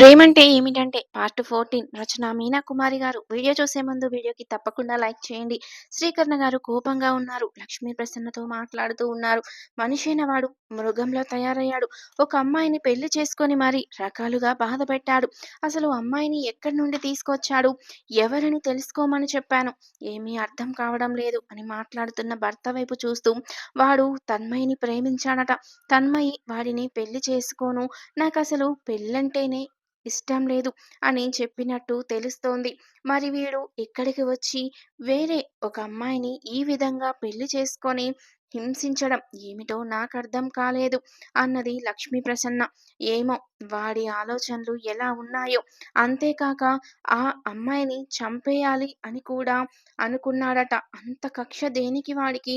ప్రేమంటే ఏమిటంటే part fourteen రచన మీనా కుమారి గారు. వీడియో చూసే ముందు వీడియోకి తప్పకుండా లైక్ చేయండి. శ్రీకర్ణ గారు కోపంగా ఉన్నారు. లక్ష్మీ ప్రసన్నతో మాట్లాడుతూ ఉన్నారు. మనిషైన వాడు మృగంలో తయారయ్యాడు. ఒక అమ్మాయిని పెళ్ళి చేసుకొని మరి రకాలుగా బాధ పెట్టాడు అసలు అమ్మాయిని ఎక్కడి నుండి తీసుకొచ్చాడు? ఎవరిని తెలుసుకోమని చెప్పాను. ఏమీ అర్థం కావడం లేదు అని మాట్లాడుతున్న భర్త వైపు చూస్తూ వాడు తన్మయిని ప్రేమించాడట. తన్మయి వాడిని పెళ్ళి చేసుకోను. నాకు అసలు పెళ్ళంటేనే ఇష్టం లేదు అని చెప్పినట్టు తెలుస్తోంది. మరి వీడు ఇక్కడికి వచ్చి వేరే ఒక అమ్మాయిని ఈ విధంగా పెళ్ళి చేసుకొని హింసించడం ఏమిటో నాకు అర్థం కాలేదు అన్నది లక్ష్మీ ప్రసన్న. ఏమో వాడి ఆలోచనలు ఎలా ఉన్నాయో. అంతేకాక ఆ అమ్మాయిని చంపేయాలి అని కూడా అనుకున్నాడట. అంత కక్ష దేనికి వాడికి?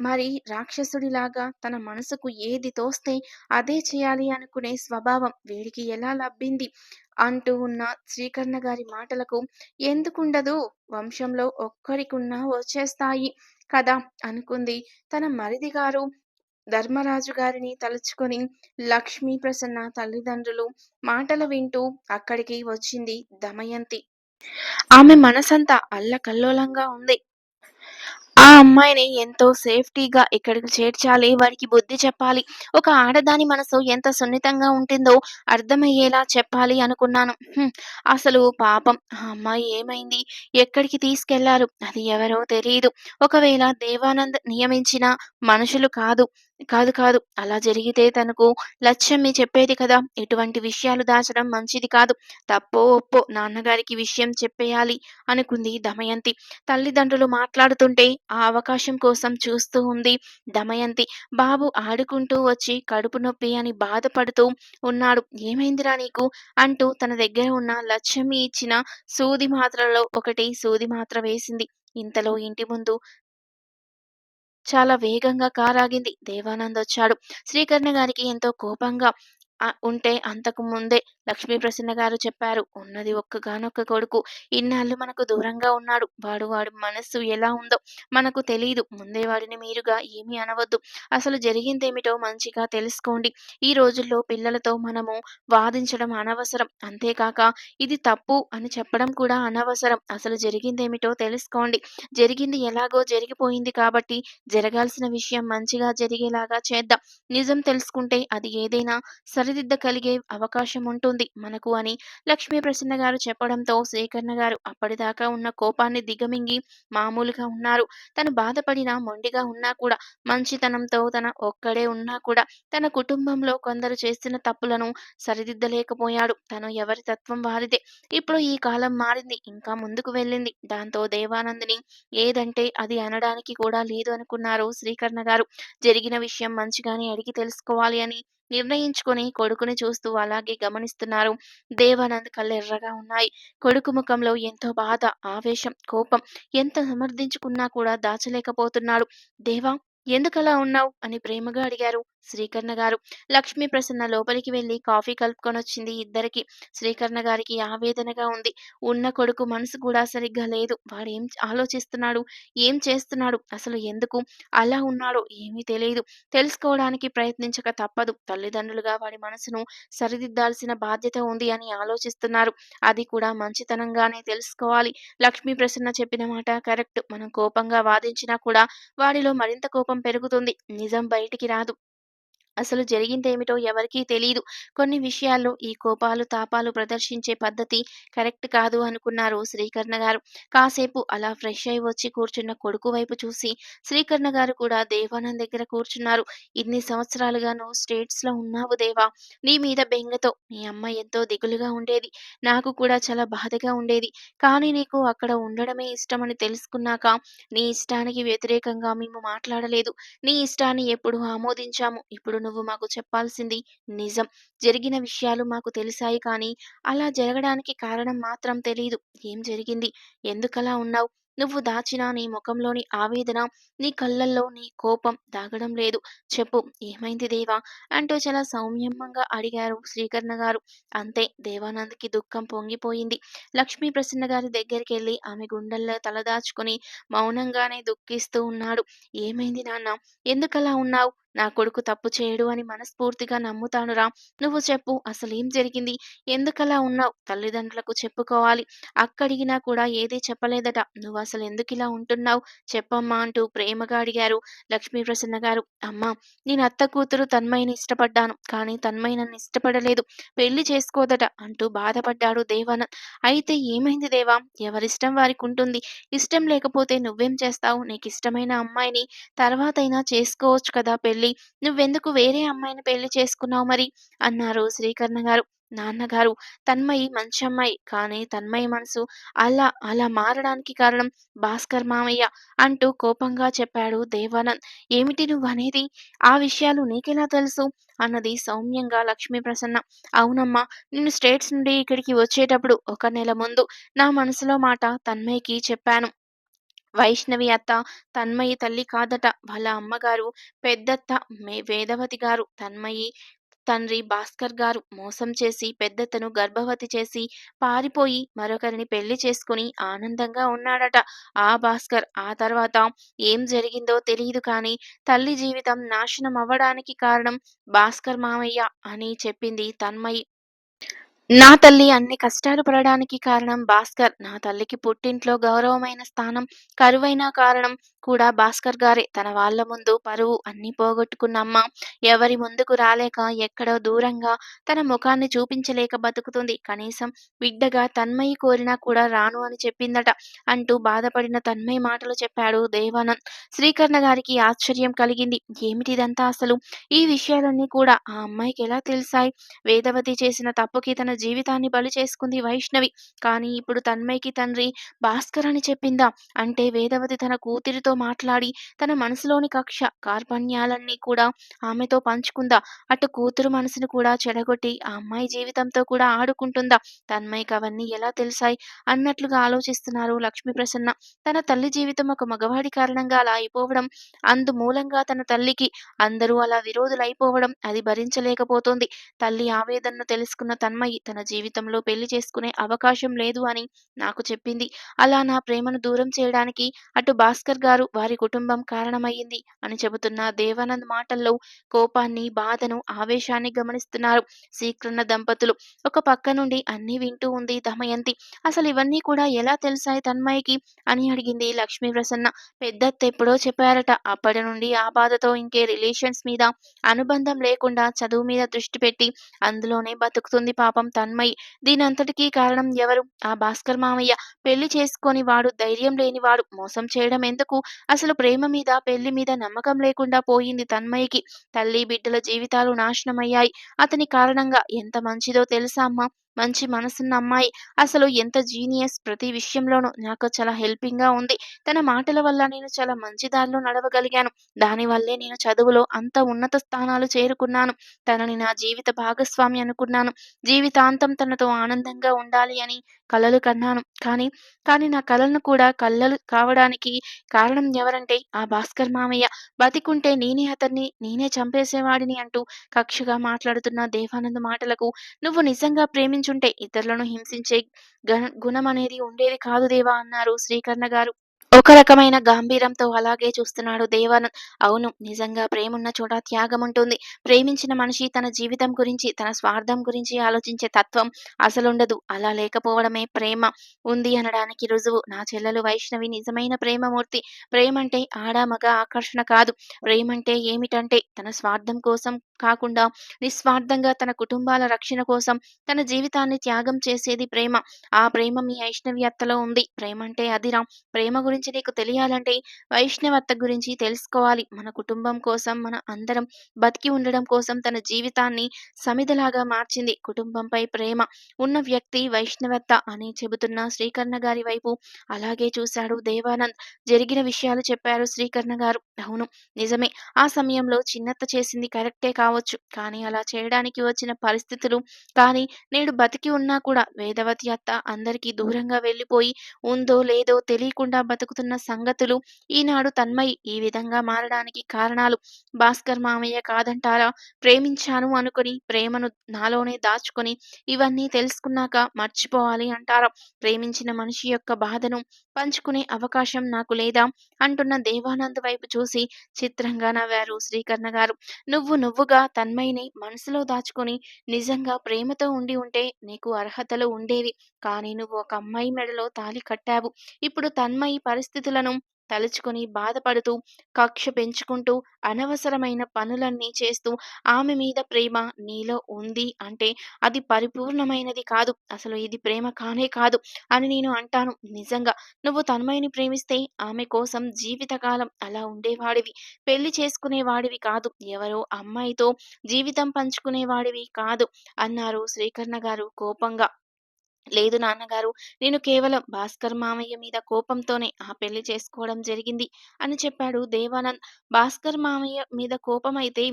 మరి రాక్షసుడిలాగా తన మనసుకు ఏది తోస్తే అదే చేయాలి అనుకునే స్వభావం వీడికి ఎలా లబ్బింది అంటూ ఉన్న శ్రీకర్ణ గారి మాటలకు ఎందుకుండదు? వంశంలో ఒక్కరికున్నా వచ్చేస్తాయి కదా అనుకుంది తన మరిది గారు ధర్మరాజు గారిని తలుచుకొని లక్ష్మీ ప్రసన్న తల్లిదండ్రులు మాటలు వింటూ అక్కడికి వచ్చింది దమయంతి. ఆమె మనసంతా అల్లకల్లోలంగా ఉంది. ఆ అమ్మాయిని ఎంతో సేఫ్టీగా ఇక్కడికి చేర్చాలి వారికి బుద్ధి చెప్పాలి. ఒక ఆడదాని మనసు ఎంత సున్నితంగా ఉంటుందో అర్థమయ్యేలా చెప్పాలి అనుకున్నాను. అసలు పాపం. ఆ అమ్మాయి ఏమైంది? ఎక్కడికి తీసుకెళ్ళారు? అది ఎవరో తెలియదు ఒకవేళ దేవానంద్ నియమించిన మనుషులు కాదు కాదు కాదు. అలా జరిగితే తనకు లక్ష్యమి చెప్పేది కదా. ఎటువంటి విషయాలు దాచడం మంచిది కాదు. తప్పో ఒప్పో నాన్నగారికి విషయం చెప్పేయాలి అనుకుంది దమయంతి. తల్లిదండ్రులు మాట్లాడుతుంటే ఆ అవకాశం కోసం చూస్తూ ఉంది. దమయంతి బాబు ఆడుకుంటూ వచ్చి కడుపు నొప్పి అని బాధపడుతూ ఉన్నాడు. ఏమైందిరా నీకు? అంటూ తన దగ్గర ఉన్న లక్ష్మి ఇచ్చిన సూది మాత్రలో ఒకటి సూది మాత్ర వేసింది. ఇంతలో ఇంటి ముందు చాలా వేగంగా కారాగింది. దేవానంద్ వచ్చాడు. శ్రీకర్ణ గారికి ఎంతో కోపంగా ఉంటే అంతకు ముందే లక్ష్మీ ప్రసన్న గారు చెప్పారు ఉన్నది ఒక్కగానొక్క కొడుకు. ఇన్నాళ్ళు మనకు దూరంగా ఉన్నాడు. వాడు వాడి మనస్సు ఎలా ఉందో మనకు తెలియదు ముందే వాడిని మీరుగా ఏమీ అనవద్దు. అసలు జరిగిందేమిటో మంచిగా తెలుసుకోండి. ఈ రోజుల్లో పిల్లలతో మనము వాదించడం అనవసరం. అంతేకాక ఇది తప్పు అని చెప్పడం కూడా అనవసరం. అసలు జరిగిందేమిటో తెలుసుకోండి. జరిగింది ఎలాగో జరిగిపోయింది కాబట్టి జరగాల్సిన విషయం మంచిగా జరిగేలాగా చేద్దాం. నిజం తెలుసుకుంటే అది ఏదైనా సరి సరిదిద్దగలిగే అవకాశం ఉంటుంది. మనకు అని లక్ష్మీ ప్రసన్న గారు చెప్పడంతో శ్రీకర్ణ గారు అప్పటిదాకా ఉన్న కోపాన్ని దిగమింగి మామూలుగా ఉన్నారు. తను బాధపడిన మొండిగా ఉన్నా కూడా మంచితనంతో తన ఒక్కడే ఉన్నా కూడా తన కుటుంబంలో కొందరు చేస్తున్న తప్పులను సరిదిద్దలేకపోయాడు. తను ఎవరి తత్వం వారిదే. ఇప్పుడు ఈ కాలం మారింది. ఇంకా ముందుకు వెళ్ళింది. దాంతో దేవానందిని ఏదంటే అది అనడానికి కూడా లేదు అనుకున్నారు శ్రీకర్ణ గారు. జరిగిన విషయం మంచిగానే అడిగి తెలుసుకోవాలి అని నిర్ణయించుకొని కొడుకుని చూస్తూ అలాగే గమనిస్తున్నారు. దేవానంద్ కళ్ళు ఎర్రగా ఉన్నాయి. కొడుకు ముఖంలో ఎంతో బాధ ఆవేశం కోపం ఎంత సమర్థించుకున్నా కూడా దాచలేకపోతున్నాడు. దేవా ఎందుకలా ఉన్నావు? అని ప్రేమగా అడిగారు. శ్రీకర్ణ గారు. లక్ష్మీ ప్రసన్న లోపలికి వెళ్ళి కాఫీ కలుపుకొని వచ్చింది ఇద్దరికి. శ్రీకర్ణ గారికి ఆవేదనగా ఉంది. ఉన్న కొడుకు మనసు కూడా సరిగ్గా లేదు. వాడు ఏం ఆలోచిస్తున్నాడు? ఏం చేస్తున్నాడు? అసలు ఎందుకు? అలా ఉన్నాడో ఏమీ తెలియదు. తెలుసుకోవడానికి ప్రయత్నించక తప్పదు. తల్లిదండ్రులుగా వాడి మనసును సరిదిద్దాల్సిన బాధ్యత ఉంది అని ఆలోచిస్తున్నారు. అది కూడా మంచితనంగానే తెలుసుకోవాలి. లక్ష్మీ ప్రసన్న చెప్పిన మాట కరెక్ట్. మనం కోపంగా వాదించినా కూడా వాడిలో మరింత కోపం పెరుగుతుంది. నిజం బయటికి రాదు. అసలు జరిగిందేమిటో ఎవరికీ తెలియదు కొన్ని విషయాల్లో ఈ కోపాలు తాపాలు ప్రదర్శించే పద్ధతి కరెక్ట్ కాదు అనుకున్నారు శ్రీకర్ణ గారు. కాసేపు అలా ఫ్రెష్ అయి వచ్చి కూర్చున్న కొడుకు వైపు చూసి శ్రీకర్ణ గారు కూడా దేవానంద్ దగ్గర కూర్చున్నారు. ఇన్ని సంవత్సరాలుగా నువ్వు స్టేట్స్లో ఉన్నావు దేవా. నీ మీద బెంగతో నీ అమ్మ ఎంతో దిగులుగా ఉండేది. నాకు కూడా చాలా బాధగా ఉండేది. కానీ నీకు అక్కడ ఉండడమే ఇష్టమని తెలుసుకున్నాక నీ ఇష్టానికి వ్యతిరేకంగా మేము మాట్లాడలేదు. నీ ఇష్టాన్ని ఎప్పుడు ఆమోదించాము. ఇప్పుడు నువ్వు మాకు చెప్పాల్సింది నిజం. జరిగిన విషయాలు మాకు తెలిసాయి కానీ అలా జరగడానికి కారణం మాత్రం తెలియదు ఏం జరిగింది? ఎందుకలా ఉన్నావు? నువ్వు దాచిన నీ ముఖంలోని ఆవేదన నీ కళ్ళల్లో నీ కోపం దాగడం లేదు. చెప్పు ఏమైంది దేవా? అంటూ చాలా సౌమ్యంగా అడిగారు శ్రీకర్ణ గారు. అంతే దేవానంద్కి దుఃఖం పొంగిపోయింది. లక్ష్మీ ప్రసన్న గారి దగ్గరికి వెళ్ళి ఆమె గుండెల్లో తలదాచుకుని మౌనంగానే దుఃఖిస్తూ ఉన్నాడు. ఏమైంది నాన్న? ఎందుకలా ఉన్నావు? నా కొడుకు తప్పు చేయడు అని మనస్ఫూర్తిగా నమ్ముతానురా నువ్వు చెప్పు అసలేం జరిగింది? ఎందుకలా ఉన్నావు? తల్లిదండ్రులకు చెప్పుకోవాలి. అక్కడిగినా కూడా ఏదీ చెప్పలేదట. నువ్వు అసలు ఎందుకు ఇలా ఉంటున్నావు? చెప్పమ్మా అంటూ ప్రేమగా అడిగారు లక్ష్మీ ప్రసన్న గారు. అమ్మా నేను అత్త కూతురు తన్మయ్యని ఇష్టపడ్డాను కానీ తన్మయ్య నన్ను ఇష్టపడలేదు. పెళ్ళి చేసుకోదట అంటూ బాధపడ్డాడు దేవానంద్ అయితే ఏమైంది దేవా? ఎవరిష్టం వారికి ఉంటుంది. ఇష్టం లేకపోతే నువ్వేం చేస్తావు? నీకు ఇష్టమైన అమ్మాయిని తర్వాతైనా చేసుకోవచ్చు కదా పెళ్ళి. నువ్వెందుకు వేరే అమ్మాయిని పెళ్ళి చేసుకున్నావు మరి? అన్నారు శ్రీకర్ణ గారు. నాన్నగారు తన్మయి మంచి అమ్మాయి కానీ తన్మయి మనసు అలా అలా మారడానికి కారణం భాస్కర్ మామయ్య అంటూ కోపంగా చెప్పాడు దేవానంద్. ఏమిటి నువ్వు అనేది ఆ విషయాలు నీకెలా తెలుసు? అన్నది సౌమ్యంగా లక్ష్మీ ప్రసన్న. అవునమ్మా నేను స్టేట్స్ నుండి ఇక్కడికి వచ్చేటప్పుడు ఒక నెల ముందు నా మనసులో మాట తన్మయ్యకి చెప్పాను. వైష్ణవి అత్త తన్మయి తల్లి కాదట. వాళ్ళ అమ్మగారు పెద్దత్త మే వేదవతి గారు. తన్మయి తండ్రి భాస్కర్ గారు మోసం చేసి పెద్దత్తను గర్భవతి చేసి పారిపోయి మరొకరిని పెళ్ళి చేసుకుని ఆనందంగా ఉన్నాడట. ఆ భాస్కర్ ఆ తర్వాత ఏం జరిగిందో తెలియదు కానీ తల్లి జీవితం నాశనం అవ్వడానికి కారణం భాస్కర్ మామయ్య అని చెప్పింది తన్మయి. నా తల్లి అన్ని కష్టాలు పడడానికి కారణం భాస్కర్. నా తల్లికి పుట్టింట్లో గౌరవమైన స్థానం కరువైన కారణం కూడా భాస్కర్ గారే. తన వాళ్ళ ముందు పరువు అన్ని పోగొట్టుకున్నమ్మ ఎవరి ముందుకు రాలేక ఎక్కడో దూరంగా తన ముఖాన్ని చూపించలేక బతుకుతుంది. కనీసం బిడ్డగా తన్మయి కోరినా కూడా రాను అని చెప్పిందట అంటూ బాధపడిన తన్మయి మాటలు చెప్పాడు దేవానంద్. శ్రీకర్ణ గారికి ఆశ్చర్యం కలిగింది. ఏమిటిదంతా అసలు? ఈ విషయాలన్నీ కూడా ఆ అమ్మాయికి ఎలా తెలిసాయి? వేదవతి చేసిన తప్పుకి తన జీవితాన్ని బలి చేసుకుంది వైష్ణవి. కానీ ఇప్పుడు తన్మయ్యకి తండ్రి భాస్కర్ అని చెప్పిందా? అంటే వేదవతి తన కూతురితో మాట్లాడి తన మనసులోని కక్ష కార్పణ్యాలన్నీ కూడా ఆమెతో పంచుకుందా. అటు కూతురు మనసును కూడా చెడగొట్టి ఆ అమ్మాయి జీవితంతో కూడా ఆడుకుంటుందా. తన్మయ్యకి అవన్నీ ఎలా తెలిసాయి అన్నట్లుగా ఆలోచిస్తున్నారు లక్ష్మీ ప్రసన్న. తన తల్లి జీవితం ఒక మగవాడి కారణంగా అలా అయిపోవడం అందు మూలంగా తన తల్లికి అందరూ అలా విరోధులైపోవడం అది భరించలేకపోతోంది. తల్లి ఆవేదనను తెలుసుకున్న తన్మయి తన జీవితంలో పెళ్ళి చేసుకునే అవకాశం లేదు అని నాకు చెప్పింది. అలా నా ప్రేమను దూరం చేయడానికి అటు భాస్కర్ గారు వారి కుటుంబం కారణమయ్యింది అని చెబుతున్న దేవానంద్ మాటల్లో కోపాన్ని బాధను ఆవేశాన్ని గమనిస్తున్నారు శ్రీకృష్ణ దంపతులు. ఒక పక్క నుండి అన్ని వింటూ ఉంది దమయంతి అసలు ఇవన్నీ కూడా ఎలా తెలిసాయి తన్మయ్యకి అని అడిగింది లక్ష్మీ ప్రసన్న పెద్దత్త ఎప్పుడో చెప్పారట అప్పటి నుండి ఆ బాధతో ఇంకే రిలేషన్స్ మీద అనుబంధం లేకుండా చదువు మీద దృష్టి పెట్టి అందులోనే బతుకుతుంది పాపం తన్మయి. దీనంతటికీ కారణం ఎవరు? ఆ భాస్కర్ మామయ్య. పెళ్ళి చేసుకొని వాడు ధైర్యం లేనివాడు. మోసం చేయడం ఎందుకు? అసలు ప్రేమ మీద పెళ్ళి మీద నమ్మకం లేకుండా పోయింది తన్మయికి. తల్లి బిడ్డల జీవితాలు నాశనమయ్యాయి. అతని కారణంగా ఎంత మంచిదో తెలుసా అమ్మా? మంచి మనసున్న అమ్మాయి. అసలు ఎంత జీనియస్ ప్రతి విషయంలోనూ. నాకు చాలా హెల్పింగ్గా ఉంది. తన మాటల వల్ల నేను చాలా మంచి దారిలో నడవగలిగాను. దానివల్లే నేను చదువులో అంత ఉన్నత స్థానాలు చేరుకున్నాను. తనని నా జీవిత భాగస్వామి అనుకున్నాను. జీవితాంతం తనతో ఆనందంగా ఉండాలి అని కలలు కన్నాను. కానీ కానీ నా కలలను కూడా కళ్ళలు కావడానికి కారణం ఎవరంటే ఆ భాస్కర్ మామయ్య. బతికుంటే నేనే అతన్ని నేనే చంపేసేవాడిని అంటూ కక్షగా మాట్లాడుతున్న దేవానంద్ మాటలకు నువ్వు నిజంగా ప్రేమి ప్రేమించుంటే ఇతరులను హింసించే గణ- గుణం అనేది ఉండేది కాదు దేవా అన్నారు శ్రీకర్ణ గారు. ఒక రకమైన గాంభీరంతో అలాగే చూస్తున్నాడు దేవానంద్ అవును నిజంగా ప్రేమున్న చోట త్యాగం ఉంటుంది. ప్రేమించిన మనిషి తన జీవితం గురించి తన స్వార్థం గురించి ఆలోచించే తత్వం అసలుండదు. అలా లేకపోవడమే ప్రేమ. ఉంది అనడానికి రుజువు. నా చెల్లెలు వైష్ణవి నిజమైన ప్రేమమూర్తి. ప్రేమంటే ఆడ మగ ఆకర్షణ కాదు. ప్రేమంటే ఏమిటంటే తన స్వార్థం కోసం కాకుండా నిస్వార్థంగా తన కుటుంబాల రక్షణ కోసం తన జీవితాన్ని త్యాగం చేసేది ప్రేమ. ఆ ప్రేమ మీ వైష్ణవి అత్తలో ఉంది. ప్రేమ అంటే అదిరా. ప్రేమ గురించి నీకు తెలియాలంటే వైష్ణవత్త గురించి తెలుసుకోవాలి. మన కుటుంబం కోసం మన అందరం బతికి ఉండడం కోసం తన జీవితాన్ని సమిధలాగా మార్చింది. కుటుంబంపై ప్రేమ ఉన్న వ్యక్తి వైష్ణవత్త అని చెబుతున్న శ్రీకర్ణ గారి వైపు అలాగే చూశాడు దేవానంద్. జరిగిన విషయాలు చెప్పారు శ్రీకర్ణ గారు. అవును నిజమే. ఆ సమయంలో చిన్నత్త చేసింది కరెక్టే కావచ్చు. కానీ అలా చేయడానికి వచ్చిన పరిస్థితులు కానీ నేడు బతికి ఉన్నా కూడా వేదవతి అత్త అందరికీ దూరంగా వెళ్ళిపోయి ఉందో లేదో తెలియకుండా బతుకు బ్రతుకుతున్న సంగతులు ఈనాడు తన్మయి ఈ విధంగా మారడానికి కారణాలు భాస్కర్ మామయ్య కాదంటారా? ప్రేమించాను అనుకుని ప్రేమను నాలోనే దాచుకొని ఇవన్నీ తెలుసుకున్నాక మర్చిపోవాలి అంటారా? ప్రేమించిన మనిషి యొక్క బాధను పంచుకునే అవకాశం నాకు లేదా? అంటున్న దేవానంద్ వైపు చూసి చిత్రంగా నవ్వారు శ్రీకర్ణ గారు. నువ్వు నువ్వుగా తన్మయిని మనసులో దాచుకొని నిజంగా ప్రేమతో ఉండి ఉంటే నీకు అర్హతలు ఉండేవి. కానీ నువ్వు ఒక అమ్మాయి మెడలో తాలి కట్టావు. ఇప్పుడు తన్మయి పరిస్థితులను తలుచుకొని బాధపడుతూ కక్ష పెంచుకుంటూ అనవసరమైన పనులన్నీ చేస్తూ ఆమె మీద ప్రేమ నీలో ఉంది అంటే అది పరిపూర్ణమైనది కాదు. అసలు ఇది ప్రేమ కానే కాదు అని నేను అంటాను. నిజంగా నువ్వు తన్మయిని ప్రేమిస్తే ఆమె కోసం జీవితకాలం అలా ఉండేవాడివి. పెళ్ళి చేసుకునేవాడివి కాదు. ఎవరో అమ్మాయితో జీవితం పంచుకునేవాడివి కాదు అన్నారు శ్రీకర్ణ గారు కోపంగా. లేదు నాన్నగారు నేను కేవలం భాస్కర్ మామయ్య మీద కోపంతోనే ఆ పెళ్ళి చేసుకోవడం జరిగింది అని చెప్పాడు దేవానంద్. భాస్కర్ మామయ్య మీద కోపం అయితే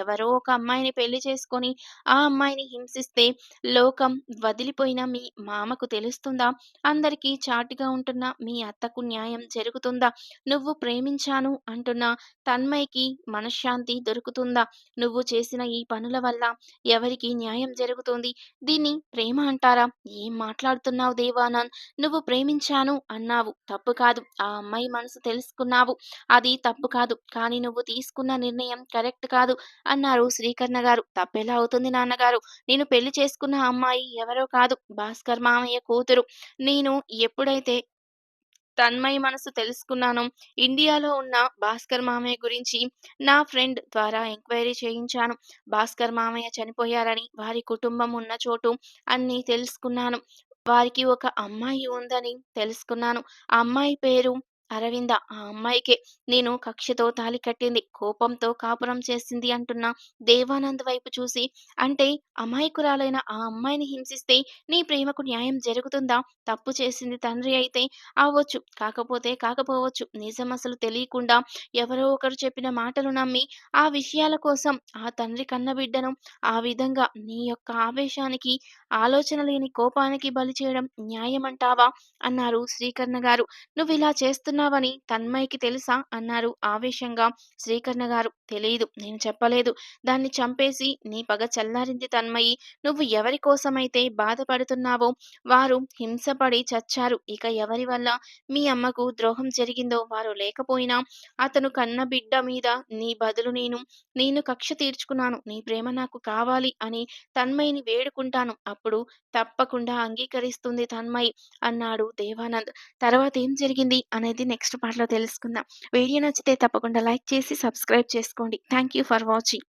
ఎవరో ఒక అమ్మాయిని పెళ్ళి చేసుకొని ఆ అమ్మాయిని హింసిస్తే లోకం వదిలిపోయిన మీ మామకు తెలుస్తుందా? అందరికీ చాటుగా ఉంటున్న మీ అత్తకు న్యాయం జరుగుతుందా? నువ్వు ప్రేమించాను అంటున్న తన్మయ్యకి మనశ్శాంతి దొరుకుతుందా? నువ్వు చేసిన ఈ పనుల వల్ల ఎవరికి న్యాయం జరుగుతుంది? దీన్ని ప్రేమ అంటారా? ఏం మాట్లాడుతున్నావు దేవానంద్ నువ్వు ప్రేమించాను అన్నావు. తప్పు కాదు. ఆ అమ్మాయి మనసు తెలుసుకున్నావు. అది తప్పు కాదు. కానీ నువ్వు తీసుకున్న నిర్ణయం కరెక్ట్ కాదు అన్నారు శ్రీకర్ణ గారు. తప్పెలా అవుతుంది నాన్నగారు. నేను పెళ్ళి చేసుకున్న అమ్మాయి ఎవరో కాదు. భాస్కర్ మామయ్య కూతురు. నేను ఎప్పుడైతే తన్మయ మనసు తెలుసుకున్నాను. ఇండియాలో ఉన్న భాస్కర్ మామయ్య గురించి నా ఫ్రెండ్ ద్వారా ఎంక్వైరీ చేయించాను. భాస్కర్ మామయ్య చనిపోయారని వారి కుటుంబం ఉన్న చోటు అన్నీ తెలుసుకున్నాను. వారికి ఒక అమ్మాయి ఉందని తెలుసుకున్నాను. ఆ అమ్మాయి పేరు అరవింద ఆ అమ్మాయికే నేను కక్షతో తాలి కట్టింది కోపంతో కాపురం చేసింది అంటున్న దేవానంద్ వైపు చూసి అంటే అమాయకురాలైన ఆ అమ్మాయిని హింసిస్తే నీ ప్రేమకు న్యాయం జరుగుతుందా? తప్పు చేసింది తండ్రి అయితే అవ్వచ్చు కాకపోతే కాకపోవచ్చు. నిజం అసలు తెలియకుండా ఎవరో ఒకరు చెప్పిన మాటలు నమ్మి ఆ విషయాల కోసం ఆ తండ్రి కన్న బిడ్డను ఆ విధంగా నీ యొక్క ఆవేశానికి ఆలోచన లేని కోపానికి బలి చేయడం న్యాయమంటావా? అన్నారు శ్రీకర్ణ గారు. నువ్వు ఇలా చేస్తున్నావని తన్మయ్యకి తెలుసా? అన్నారు. ఆవేశంగా. శ్రీకర్ణ గారు తెలియదు నేను చెప్పలేదు. దాన్ని చంపేసి నీ పగ చల్లారింది తన్మయి నువ్వు ఎవరి కోసమైతే బాధపడుతున్నావో వారు హింసపడి చచ్చారు. ఇక ఎవరి వల్ల మీ అమ్మకు ద్రోహం జరిగిందో వారు లేకపోయినా అతను కన్న బిడ్డ మీద నీ బదులు నేను నేను కక్ష తీర్చుకున్నాను. నీ ప్రేమ నాకు కావాలి అని తన్మయిని వేడుకుంటాను. అప్పుడు తప్పకుండా అంగీకరిస్తుంది తన్మయి అన్నాడు దేవానంద్. తర్వాత ఏం జరిగింది? అనేది నెక్స్ట్ పార్ట్లో తెలుసుకుందాం. వీడియో నచ్చితే తప్పకుండా లైక్ చేసి సబ్స్క్రైబ్ చేసుకోండి. Thank you for watching